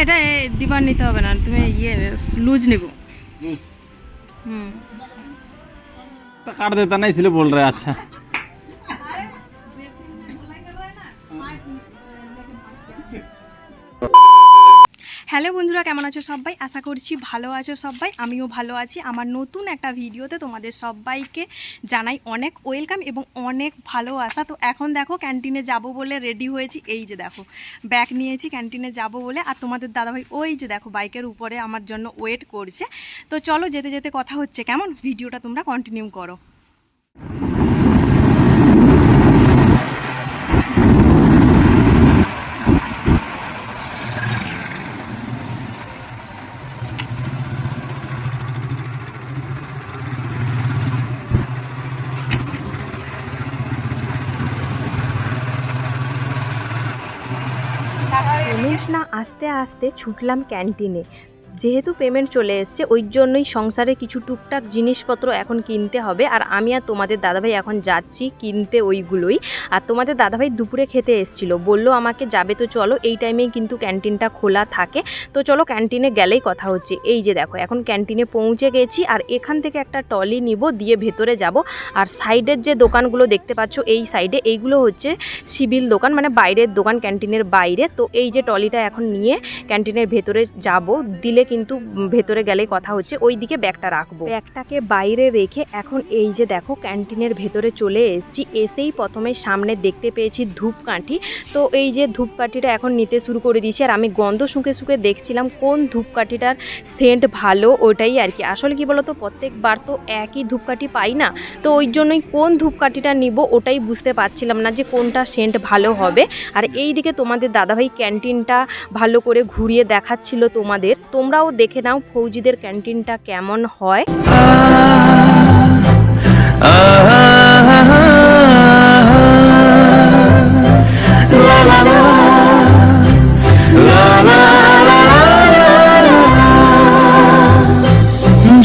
এটা ডিবার নিতে হবে না তুমি ইয়ে লুজ নেব। হুম। तो काट देता ना इसलिए बोल আচ্ছা। হ্যালো বন্ধুরা, কেমন আছো সবাই? আশা করছি ভালো আছো সবাই। আমিও ভালো আছি। আমার নতুন একটা ভিডিওতে তোমাদের সবাইকে জানাই অনেক ওয়েলকাম এবং অনেক ভালোবাসা তো এখন দেখো, ক্যান্টিনে যাব বলে রেডি হয়েছি। এই যে দেখো, ব্যাগ নিয়েছি, ক্যান্টিনে যাব বলে। আর তোমাদের দাদাভাই ওই যে দেখো, বাইকের উপরে আমার জন্য ওয়েট করছে। তো চলো যেতে যেতে কথা হচ্ছে। কেমন? ভিডিওটা তোমরা কন্টিনিউ করো পেমেন্ট না আসতে আসতে ছুটলাম ক্যান্টিনে। যেহেতু পেমেন্ট চলে এসছে, ওই জন্যই সংসারে কিছু টুকটাক জিনিসপত্র এখন কিনতে হবে। আর আমি আর তোমাদের দাদাভাই এখন যাচ্ছি কিনতে ওইগুলোই। আর তোমাদের দাদাভাই দুপুরে খেতে এসছিল, বলল আমাকে যাবে তো চলো, এই টাইমেই কিন্তু ক্যান্টিনটা খোলা থাকে। তো চলো ক্যান্টিনে গেলেই কথা হচ্ছে। এই যে দেখো, এখন ক্যান্টিনে পৌঁছে গেছি, আর এখান থেকে একটা টলি নিব, দিয়ে ভেতরে যাব। আর সাইডের যে দোকানগুলো দেখতে পাচ্ছ, এই সাইডে এইগুলো হচ্ছে সিভিল দোকান মানে বাইরের দোকান ক্যান্টিনের বাইরে। তো এই যে টলিটা এখন নিয়ে ক্যান্টিনের ভেতরে যাব, দিলে কিন্তু ভেতরে গেলে কথা হচ্ছে ওই দিকে ব্যাগটা রাখব। ব্যাগটাকে বাইরে রেখে এখন এই যে দেখো, ক্যান্টিনের ভেতরে চলে এসেছি। এসেই প্রথমে সামনে দেখতে পেয়েছি ধূপকাঠি। তো এই যে ধূপকাঠিটা এখন নিতে শুরু করে দিয়েছি, আর আমি গন্ধ শুঁকে শুকে দেখছিলাম কোন ধূপকাঠিটার সেন্ট ভালো ওটাই আর কি। আসলে কি বলতো, প্রত্যেকবার তো একই ধূপকাঠি পাই না, তো ওই জন্যই কোন ধূপকাঠিটা নিব ওটাই বুঝতে পারছিলাম না যে কোনটা সেন্ট ভালো হবে। আর এই দিকে তোমাদের দাদাভাই ক্যান্টিনটা ভালো করে ঘুরিয়ে দেখাচ্ছিল তোমাদের। তোমরাও দেখে নাও ফৌজিদের ক্যান্টিনটা কেমন হয়।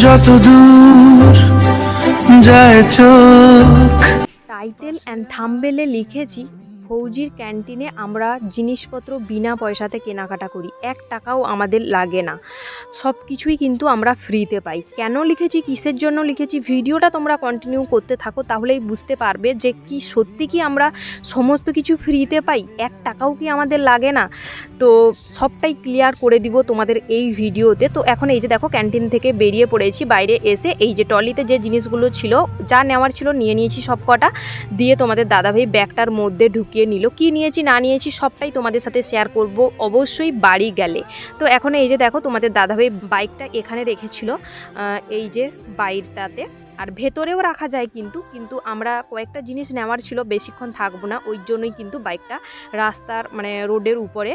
যত দূর যায় চোখ। টাইটেল অ্যান্ড থাম্বেলে লিখেছি ফৌজির ক্যান্টিনে আমরা জিনিসপত্র বিনা পয়সাতে কেনাকাটা করি। এক টাকাও আমাদের লাগে না। সব কিছুই কিন্তু আমরা ফ্রিতে পাই। কেন লিখেছি, কিসের জন্য লিখেছি, ভিডিওটা তোমরা কন্টিনিউ করতে থাকো, তাহলেই বুঝতে পারবে যে কি, সত্যি কি আমরা সমস্ত কিছু ফ্রিতে পাই? এক টাকাও কি আমাদের লাগে না? তো সবটাই ক্লিয়ার করে দিব তোমাদের এই ভিডিওতে। তো এখন এই যে দেখো ক্যান্টিন থেকে বেরিয়ে পড়েছি, বাইরে এসে এই যে টলিতে যে জিনিসগুলো ছিল, যা নেওয়ার ছিল, নিয়ে নিয়েছি সব কটা দিয়ে তোমাদের দাদাভাই ব্যাগটার মধ্যে ঢুকিয়ে নিল। কি নিয়েছি, না নিয়েছি সবটাই তোমাদের সাথে শেয়ার করব। অবশ্যই বাড়ি গেলে। তো এখন এই যে দেখো তোমাদের দাদাভাই বাইকটা এখানে রেখেছিল এই যে বাইরটাতে। আর ভেতরেও রাখা যায় কিন্তু কিন্তু আমরা কয়েকটা জিনিস নেওয়ার ছিল, বেশিক্ষণ থাকব না, ওই জন্যই কিন্তু বাইকটা রাস্তার মানে রোডের উপরে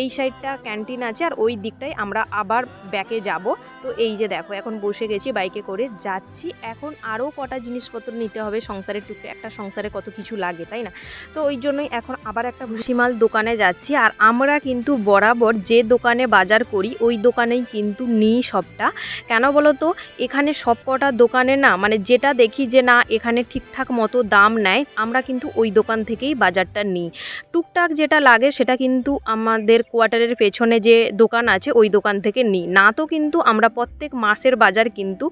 এই সাইডটা ক্যান্টিন আছে আর ওই দিকটায় আমরা আবার ব্যাকে যাব। তো এই যে দেখো, এখন বসে গেছি বাইকে করে, যাচ্ছি। এখন আরও কটা জিনিসপত্র নিতে হবে, সংসারের টুকটে, একটা সংসারে কত কিছু লাগে, তাই না? তো ওই জন্যই এখন আবার একটা ভুসিমাল দোকানে যাচ্ছি। আর আমরা কিন্তু বরাবর যে দোকানে বাজার করি, ওই দোকানেই কিন্তু নিই সবটা। কেন বলো তো? এখানে সব কটা দোকানে না মানে যেটা দেখি যে না এখানে ঠিকঠাক মতো দাম নেয় আমরা কিন্তু ওই দোকান থেকেই বাজারটা নিই। টুকটাক যেটা লাগে সেটা কিন্তু আমাদের কোয়ার্টারের পেছনে যে দোকান আছে ওই দোকান থেকে নিই। না তো কিন্তু আমরা প্রত্যেক মাসের বাজার কিন্তু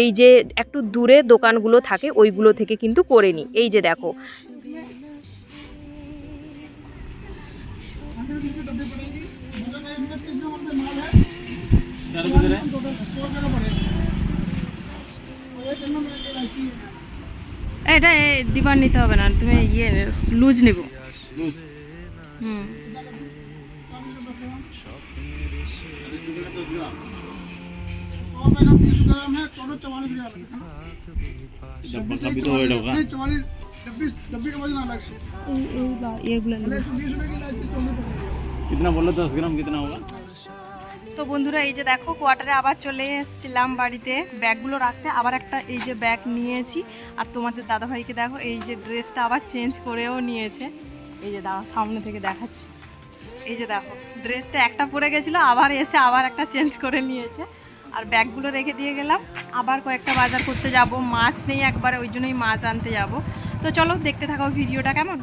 এই যে একটু দূরে দোকানগুলো থাকে ওইগুলো থেকে কিন্তু করে নিই। এই যে দেখো। এটা ডিবার নিতে হবে না তুমি ইয়ে লুজ নিব হুম अभी तो वेट होगा এগুলো कितना बोला दस ग्राम कितना होगा তো বন্ধুরা, এই যে দেখো কোয়ার্টারে আবার চলে এসেছিলাম বাড়িতে। ব্যাগগুলো রাখতে আবার একটা এই যে ব্যাগ নিয়েছি। আর তোমাদের দাদাভাইকে দেখো, এই যে ড্রেসটা আবার চেঞ্জ করেও নিয়েছে। এই যে দাঁড়া সামনে থেকে দেখাচ্ছি। এই যে দেখো, ড্রেসটা একটা পরে গেছিল, আবার এসে আবার একটা চেঞ্জ করে নিয়েছে। আর ব্যাগগুলো রেখে দিয়ে গেলাম। আবার কয়েকটা বাজার করতে যাব, মাছ নেই একবারে, ওই জন্যই মাছ আনতে যাব। তো চলো, দেখতে থাকো ভিডিওটা কেমন?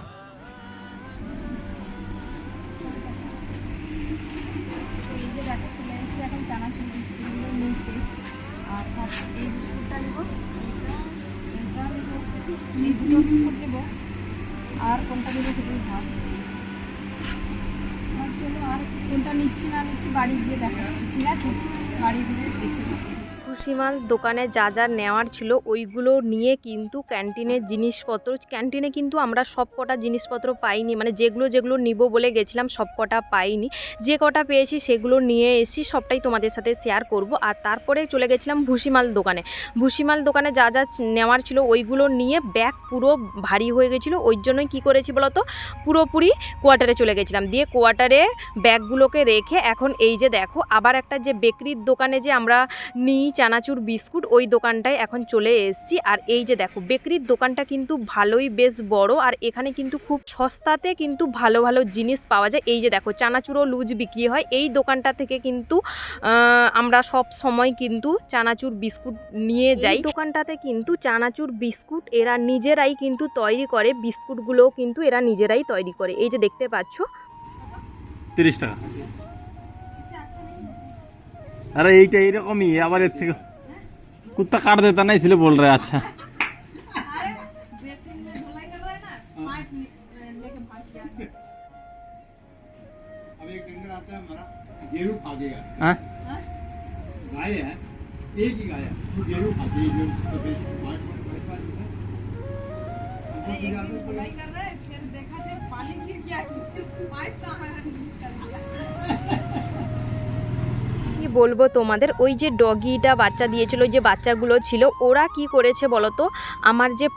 এই আর কোনটা ভাবছি আর কোনটা নিচ্ছি না নিচ্ছি, বাড়ি গিয়ে দেখাচ্ছি, ঠিক আছে? বাড়ি গিয়ে দেখে খুশিমাল দোকানে যা যা নেওয়ার ছিল, ওইগুলো নিয়ে কিন্তু ক্যান্টিনের জিনিসপত্র, ক্যান্টিনে কিন্তু আমরা সব কটা জিনিসপত্র পাইনি মানে যেগুলো যেগুলো নিব বলে গেছিলাম সব কটা পাইনি। যে কটা পেয়েছি সেগুলো নিয়ে এসি সবটাই তোমাদের সাথে শেয়ার করব। আর তারপরে চলে গেছিলাম ভুসিমাল দোকানে। ভুসিমাল দোকানে যা যা নেওয়ার ছিল ওইগুলো নিয়ে ব্যাগ পুরো ভারী হয়ে গেছিল। ওই জন্যই কী করেছি বলতো? পুরোপুরি কোয়ার্টারে চলে গেছিলাম। দিয়ে কোয়ার্টারে ব্যাগগুলোকে রেখে এখন এই যে দেখো, আবার একটা যে বেকরির দোকানে যে আমরা নিই চানাচুর বিস্কুট ওই দোকানটায় এখন চলে এসেছি। আর এই যে দেখো বেকরির দোকানটা কিন্তু ভালোই বেশ বড় আর এখানে কিন্তু খুব সস্তাতে কিন্তু ভালো ভালো জিনিস পাওয়া যায়। এই যে দেখো চানাচুরও লুজ বিক্রি হয়। এই দোকানটা থেকে কিন্তু আমরা সব সময় কিন্তু চানাচুর বিস্কুট নিয়ে যাই। দোকানটাতে কিন্তু চানাচুর বিস্কুট এরা নিজেরাই কিন্তু তৈরি করে বিস্কুটগুলোও কিন্তু এরা নিজেরাই তৈরি করে। এই যে দেখতে পাচ্ছ। তিরিশ টাকা। আরে এইটা এইরকমই আবার এর থেকে কুত্তা কাট দেতা নাই ছিল বল রে আচ্ছা अरे বলব তোমাদের? ওই যে ডগিটা বাচ্চা দিয়েছিল, ওই যে বাচ্চাগুলো ছিল, ওরা কি করেছে বলো তো আমার যে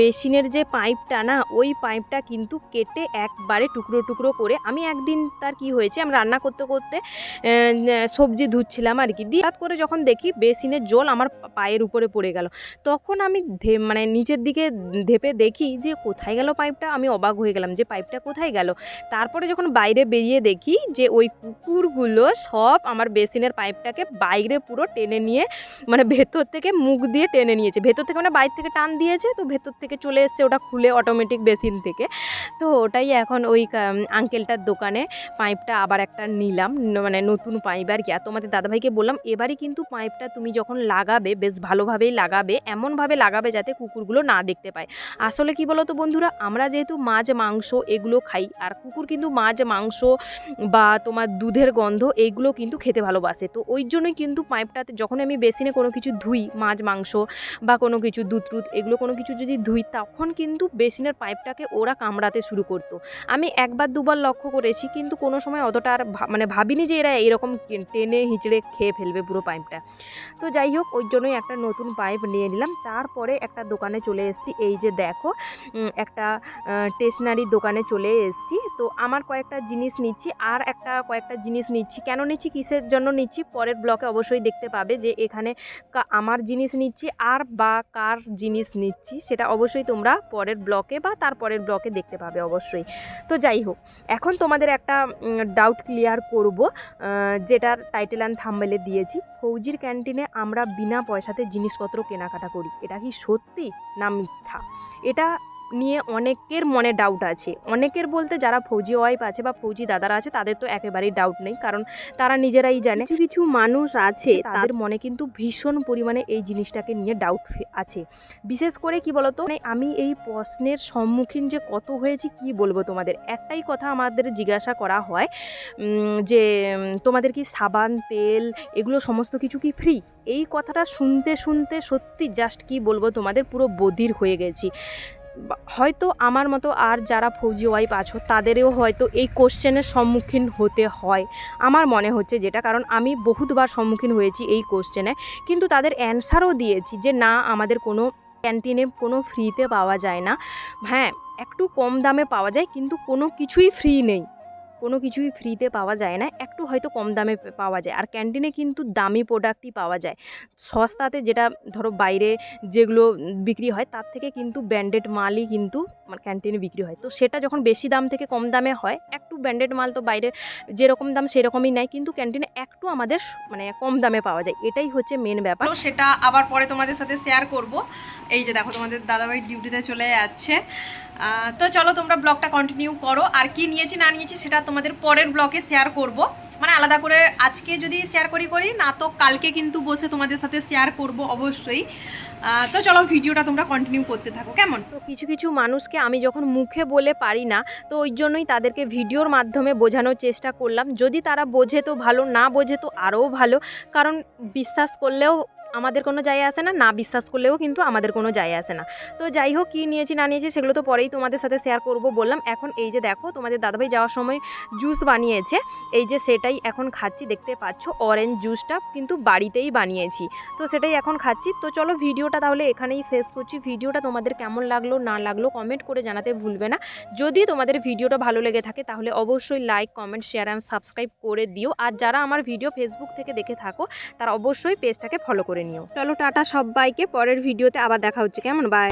বেসিনের যে পাইপটা না, ওই পাইপটা কিন্তু কেটে একবারে টুকরো টুকরো করে আমি একদিন তার কি হয়েছে, আমি রান্না করতে করতে সবজি ধুচ্ছিলাম আর কি। দিয়ে করে যখন দেখি বেসিনের জল আমার পায়ের উপরে পড়ে গেল। তখন আমি মানে নিচের দিকে ধেপে দেখি যে কোথায় গেল পাইপটা, আমি অবাক হয়ে গেলাম যে পাইপটা কোথায় গেল। তারপরে যখন বাইরে বেরিয়ে দেখি যে ওই কুকুরগুলো সব আমার বেসিনের পাইপটাকে বাইরে পুরো টেনে নিয়ে মানে ভেতর থেকে মুখ দিয়ে টেনে নিয়েছে। ভেতর থেকে মানে বাইরে থেকে টান দিয়েছে, তো ভেতর থেকে চলে এসছে ওটা খুলে অটোমেটিক বেসিন থেকে। তো ওটাই এখন ওই আঙ্কেলটার দোকানে পাইপটা আবার একটা নিলাম মানে নতুন পাইপ আর কি। আর তোমাদের দাদাভাইকে বললাম, এবারই কিন্তু পাইপটা তুমি যখন লাগাবে, বেশ ভালোভাবেই লাগাবে, এমনভাবে লাগাবে যাতে কুকুরগুলো না দেখতে পায়। আসলে কি বলো তো বন্ধুরা, আমরা যেহেতু মাছ, মাংস এগুলো খাই, আর কুকুর কিন্তু মাছ, মাংস বা তোমার দুধের গন্ধ এইগুলো কিন্তু খেতে ভালোবাসে। তো ওই জন্যই কিন্তু পাইপটাতে যখন আমি বেসিনে কোনো কিছু ধুই, মাছ, মাংস বা কোনো কিছু দুধ, টুধ, এগুলো কোনো কিছু যদি ধুই, তখন কিন্তু বেসিনের পাইপটাকে ওরা কামড়াতে শুরু করতো। আমি একবার, দুবার লক্ষ্য করেছি, কিন্তু কোনো সময় অতটা আর মানে ভাবিনি যে এরা এরকম টেনে হিঁচড়ে খেয়ে ফেলবে পুরো পাইপটা। তো যাই হোক, ওই জন্যই একটা নতুন পাইপ নিয়ে নিলাম। তারপরে একটা দোকানে চলে এসেছি। এই যে দেখো একটা স্টেশনারি দোকানে চলে এসেছি। তো আমার কয়েকটা জিনিস নিচ্ছি, আর একটা কয়েকটা জিনিস নিচ্ছি। কেন নিচ্ছি? কিসের জন্য নিচ্ছি, পরের ব্লকে অবশ্যই দেখতে পাবে যে এখানে আমার জিনিস নিচ্ছি আর বা কার জিনিস নিচ্ছি, সেটা অবশ্যই তোমরা পরের ব্লকে বা তার পরের ব্লকে দেখতে পাবে অবশ্যই। তো যাই হোক, এখন তোমাদের একটা ডাউট ক্লিয়ার করব যেটার টাইটেল অ্যান্ড থাম্বেলে দিয়েছি। ফৌজির ক্যান্টিনে আমরা বিনা পয়সাতে জিনিসপত্র কেনাকাটা করি। এটা কি সত্যি না মিথ্যা? এটা নিয়ে অনেকের মনে ডাউট আছে। অনেকের বলতে যারা ফৌজি ওয়াইফ আছে বা ফৌজি দাদারা আছে তাদের তো একেবারেই ডাউট নেই। কারণ তারা নিজেরাই জানে কিছু কিছু মানুষ আছে তাদের মনে কিন্তু ভীষণ পরিমাণে এই জিনিসটাকে নিয়ে ডাউট আছে। বিশেষ করে কি বলতো? মানে আমি এই প্রশ্নের সম্মুখীন যে কত হয়েছি কি বলব তোমাদের? একটাই কথা আমাদের জিজ্ঞাসা করা হয় যে তোমাদের কি সাবান তেল এগুলো সমস্ত কিছু কি ফ্রি এই কথাটা শুনতে শুনতে সত্যি জাস্ট কি বলব তোমাদের পুরো বধির হয়ে গেছি। হয়তো আমার মতো আর যারা ফৌজি ওয়াইফ আছো, তাদেরও হয়তো এই কোশ্চেনের সম্মুখীন হতে হয়। আমার মনে হচ্ছে যেটা, কারণ আমি বহুতবার সম্মুখীন হয়েছি এই কোশ্চেনে কিন্তু তাদের অ্যান্সারও দিয়েছি যে, না, আমাদের কোনো ক্যান্টিনে কোনো ফ্রিতে পাওয়া যায় না। হ্যাঁ একটু কম দামে পাওয়া যায়, কিন্তু কোনো কিছুই ফ্রি নেই। কোনো কিছুই ফ্রিতে পাওয়া যায় না, একটু হয়তো কম দামে পাওয়া যায়। আর ক্যান্টিনে কিন্তু দামি প্রোডাক্টই পাওয়া যায়। সস্তাতে যেটা ধরো বাইরে যেগুলো বিক্রি হয়, তার থেকে কিন্তু ব্র্যান্ডেড মালই কিন্তু ক্যান্টিনে বিক্রি হয়। তো সেটা যখন বেশি দাম থেকে কম দামে হয়, একটু ব্র্যান্ডেড মাল তো বাইরে যেরকম দাম সেরকমই নেয়, কিন্তু ক্যান্টিনে একটু আমাদের মানে কম দামে পাওয়া যায়। এটাই হচ্ছে মেন ব্যাপার। তো সেটা আবার পরে তোমাদের সাথে শেয়ার করব। এই যে দেখো তোমাদের দাদাভাই ডিউটিতে চলে যাচ্ছে। তো চলো তোমরা ব্লগটা কন্টিনিউ করো। আর কি নিয়েছি, না নিয়েছি সেটা তোমাদের পরের ব্লগে শেয়ার করব। মানে আলাদা করে আজকে যদি শেয়ার করি করি, না তো কালকে কিন্তু বসে তোমাদের সাথে শেয়ার করব অবশ্যই। তো চলো ভিডিওটা তোমরা কন্টিনিউ করতে থাকো, কেমন? তো কিছু কিছু মানুষকে আমি যখন মুখে বলে পারি না, তো ওই জন্যই তাদেরকে ভিডিওর মাধ্যমে বোঝানোর চেষ্টা করলাম। যদি তারা বোঝে তো ভালো, না বোঝে তো আরও ভালো। কারণ বিশ্বাস করলেও আমাদের কোনো যায় আসে না না বিশ্বাস করলেও কিন্তু আমাদের কোনো যায় আসে না। তো যাই হোক, কী নিয়েছি, না নিয়েছি, সেগুলো তো পরেই তোমাদের সাথে শেয়ার করব বললাম। এখন এই যে দেখো, তোমাদের দাদাভাই যাওয়ার সময় জুস বানিয়েছে। এই যে সেটাই এখন খাচ্ছি, দেখতে পাচ্ছ অরেঞ্জ জুসটা কিন্তু বাড়িতেই বানিয়েছি। তো সেটাই এখন খাচ্ছি। তো চলো ভিডিওটা তাহলে এখানেই শেষ করছি। ভিডিওটা তোমাদের কেমন লাগল, না লাগল কমেন্ট করে জানাতে ভুলবে না। যদি তোমাদের ভিডিওটা ভালো লেগে থাকে, তাহলে অবশ্যই like comment share and subscribe করে দিও। আর যারা আমার ভিডিও ফেসবুক থেকে দেখে থাকো, তারা অবশ্যই পেজটাকে ফলো করে নিও। চলো টাটা সবাইকে পরের ভিডিওতে আবার দেখা হচ্ছে। কেমন? বাই